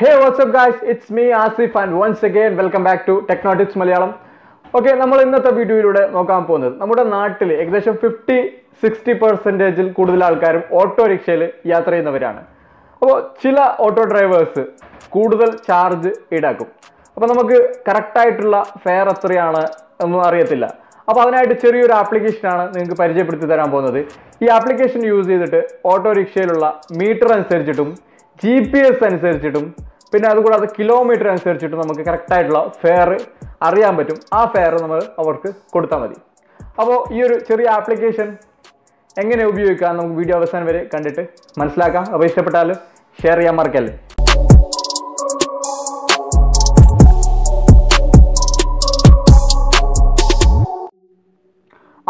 Hey WhatsApp guys it's me Asif and once again welcome back to Technotics Malayalam okay നമ്മൾ ഇന്നത്തെ വീഡിയോയിലൂടെ നോക്കാൻ പോകുന്നത് നമ്മുടെ നാട്ടിൽ ഏകദേശം ഫിഫ്റ്റി സിക്സ്റ്റി പെർസെന്റേജിൽ കൂടുതൽ ആൾക്കാരും ഓട്ടോറിക്ഷയിൽ യാത്ര ചെയ്യുന്നവരാണ്. അപ്പോൾ ചില ഓട്ടോ ഡ്രൈവേഴ്സ് കൂടുതൽ ചാർജ് ഈടാക്കും. അപ്പോൾ നമുക്ക് കറക്റ്റായിട്ടുള്ള ഫെയർ എത്രയാണ് ഒന്നും അറിയത്തില്ല. അപ്പോൾ അതിനായിട്ട് ചെറിയൊരു ആപ്ലിക്കേഷനാണ് നിങ്ങൾക്ക് പരിചയപ്പെടുത്തി തരാൻ പോകുന്നത്. ഈ ആപ്ലിക്കേഷൻ യൂസ് ചെയ്തിട്ട് ഓട്ടോറിക്ഷയിലുള്ള മീറ്റർ അനുസരിച്ചിട്ടും ജി പി എസ് അനുസരിച്ചിട്ടും പിന്നെ അതുകൂടാതെ കിലോമീറ്റർ അനുസരിച്ചിട്ടും നമുക്ക് കറക്റ്റായിട്ടുള്ള ഫെയർ അറിയാൻ പറ്റും. ആ ഫെയർ നമ്മൾ അവർക്ക് കൊടുത്താൽ മതി. അപ്പോൾ ഈ ഒരു ചെറിയ ആപ്ലിക്കേഷൻ എങ്ങനെ ഉപയോഗിക്കാം നമുക്ക് വീഡിയോ അവസാനം വരെ കണ്ടിട്ട് മനസ്സിലാക്കാം. അപ്പോൾ ഇഷ്ടപ്പെട്ടാൽ ഷെയർ ചെയ്യാൻ മറക്കല്ലേ?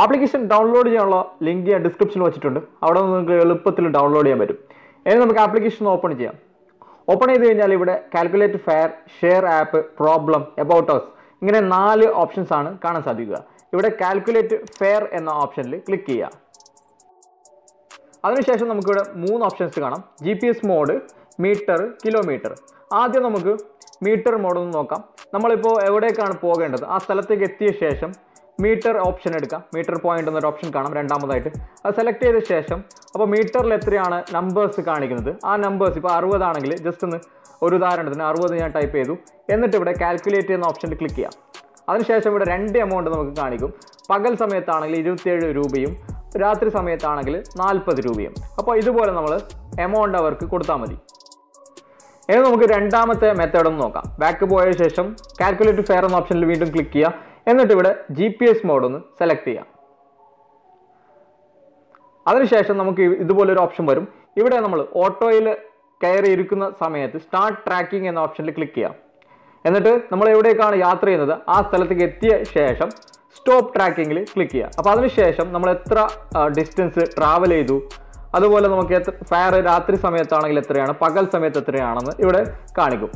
ആപ്ലിക്കേഷൻ ഡൗൺലോഡ് ചെയ്യാനുള്ള ലിങ്ക് ഞാൻ ഡിസ്ക്രിപ്ഷനിൽ വെച്ചിട്ടുണ്ട്. അവിടെ നിന്ന് നിങ്ങൾക്ക് എളുപ്പത്തിൽ ഡൗൺലോഡ് ചെയ്യാൻ പറ്റും. ഇനി നമുക്ക് ആപ്ലിക്കേഷൻ ഓപ്പൺ ചെയ്യാം. ഓപ്പൺ ചെയ്ത് കഴിഞ്ഞാൽ ഇവിടെ calculate fare share app problem about us. ഇങ്ങനെ നാല് ഓപ്ഷൻസ് ആണ് കാണാൻ സാധിക്കുക. ഇവിടെ കാൽക്കുലേറ്റ് ഫെയർ എന്ന ഓപ്ഷനിൽ ക്ലിക്ക് ചെയ്യുക. അതിനുശേഷം നമുക്കിവിടെ മൂന്ന് ഓപ്ഷൻസ് കാണാം. G P S mode meter kilometre ആദ്യം നമുക്ക് മീറ്റർ മോഡ് ഒന്ന് നോക്കാം. നമ്മളിപ്പോൾ എവിടേക്കാണ് പോകേണ്ടത്? ആ സ്ഥലത്തേക്ക് എത്തിയ ശേഷം മീറ്റർ ഓപ്ഷൻ എടുക്കാം. മീറ്റർ പോയിന്റ് എന്നൊരു ഓപ്ഷൻ കാണാം രണ്ടാമതായിട്ട്. അത് സെലക്ട് ചെയ്ത ശേഷം അപ്പോൾ മീറ്ററിൽ എത്രയാണ് നമ്പേഴ്സ് കാണിക്കുന്നത്? ആ നമ്പേഴ്സ് ഇപ്പോൾ അറുപതാണെങ്കിൽ ജസ്റ്റ് ഒന്ന് ഒരു ഉദാഹരണത്തിന് അറുപത് ഞാൻ ടൈപ്പ് ചെയ്തു. എന്നിട്ട് ഇവിടെ കാൽക്കുലേറ്റ് ചെയ്യുന്ന ഓപ്ഷനിൽ ക്ലിക്ക് ചെയ്യാം. അതിനുശേഷം ഇവിടെ രണ്ട് എമൗണ്ട് നമുക്ക് കാണിക്കും. പകൽ സമയത്താണെങ്കിൽ ഇരുപത്തിയേഴ് രൂപയും രാത്രി സമയത്താണെങ്കിൽ നാൽപ്പത് രൂപയും. അപ്പോൾ ഇതുപോലെ നമ്മൾ എമൗണ്ട് അവർക്ക് കൊടുത്താൽ മതി. ഇനി നമുക്ക് രണ്ടാമത്തെ മെത്തേഡ് ഒന്ന് നോക്കാം. ബാക്ക് പോയ ശേഷം കാൽക്കുലേറ്റ് ഫെയർ എന്ന ഓപ്ഷനിൽ വീണ്ടും ക്ലിക്ക് ചെയ്യുക എന്നിട്ട് ഇവിടെ ജി പി എസ് മോഡ് ഒന്ന് സെലക്ട് ചെയ്യാം. അതിനുശേഷം നമുക്ക് ഇതുപോലൊരു ഓപ്ഷൻ വരും. ഇവിടെ നമ്മൾ ഓട്ടോയിൽ കയറി ഇരിക്കുന്ന സമയത്ത് സ്റ്റാർട്ട് ട്രാക്കിംഗ് എന്ന ഓപ്ഷനിൽ ക്ലിക്ക് ചെയ്യാം. എന്നിട്ട് നമ്മൾ എവിടേക്കാണ് യാത്ര ചെയ്യുന്നത്? ആ സ്ഥലത്തേക്ക് എത്തിയ ശേഷം സ്റ്റോപ്പ് ട്രാക്കിങ്ങിൽ ക്ലിക്ക് ചെയ്യാം. അപ്പോൾ അതിനുശേഷം നമ്മൾ എത്ര ഡിസ്റ്റൻസ് ട്രാവൽ ചെയ്തു? അതുപോലെ നമുക്ക് എത്ര ഫയർ രാത്രി സമയത്താണെങ്കിൽ എത്രയാണ്? പകൽ സമയത്ത് എത്രയാണെന്ന് ഇവിടെ കാണിക്കും.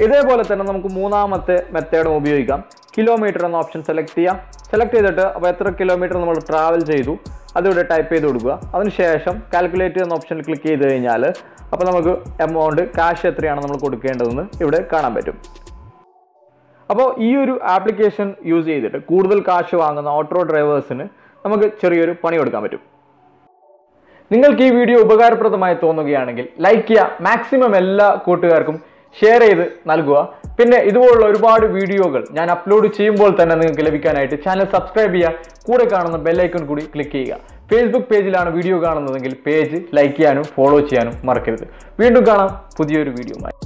ഇതേപോലെ തന്നെ നമുക്ക് മൂന്നാമത്തെ മെത്തേഡും ഉപയോഗിക്കാം. കിലോമീറ്റർ എന്ന ഓപ്ഷൻ സെലക്ട് ചെയ്യാം. സെലക്ട് ചെയ്തിട്ട് അപ്പോൾ എത്ര കിലോമീറ്റർ നമ്മൾ ട്രാവൽ ചെയ്തു അതിവിടെ ടൈപ്പ് ചെയ്ത് കൊടുക്കുക. അതിനുശേഷം കാൽക്കുലേറ്റ് എന്ന ഓപ്ഷനിൽ ക്ലിക്ക് ചെയ്ത് കഴിഞ്ഞാൽ അപ്പോൾ നമുക്ക് എമൗണ്ട് കാശ് എത്രയാണ് നമ്മൾ കൊടുക്കേണ്ടതെന്ന് ഇവിടെ കാണാൻ പറ്റും. അപ്പോൾ ഈ ഒരു ആപ്ലിക്കേഷൻ യൂസ് ചെയ്തിട്ട് കൂടുതൽ കാശ് വാങ്ങുന്ന ഓട്ടോ ഡ്രൈവേഴ്സിന് നമുക്ക് ചെറിയൊരു പണി കൊടുക്കാൻ പറ്റും. നിങ്ങൾക്ക് ഈ വീഡിയോ ഉപകാരപ്രദമായി തോന്നുകയാണെങ്കിൽ ലൈക്ക് ചെയ്യുക. മാക്സിമം എല്ലാ കൂട്ടുകാർക്കും ഷെയർ ചെയ്ത് നൽകുക. പിന്നെ ഇതുപോലുള്ള ഒരുപാട് വീഡിയോകൾ ഞാൻ അപ്ലോഡ് ചെയ്യുമ്പോൾ തന്നെ നിങ്ങൾക്ക് ലഭിക്കാനായിട്ട് ചാനൽ സബ്സ്ക്രൈബ് ചെയ്യുക. കൂടെ കാണുന്ന ബെല്ലൈക്കൺ കൂടി ക്ലിക്ക് ചെയ്യുക. ഫേസ്ബുക്ക് പേജിലാണ് വീഡിയോ കാണുന്നതെങ്കിൽ പേജ് ലൈക്ക് ചെയ്യാനും ഫോളോ ചെയ്യാനും മറക്കരുത്. വീണ്ടും കാണാം പുതിയൊരു വീഡിയോയുമായി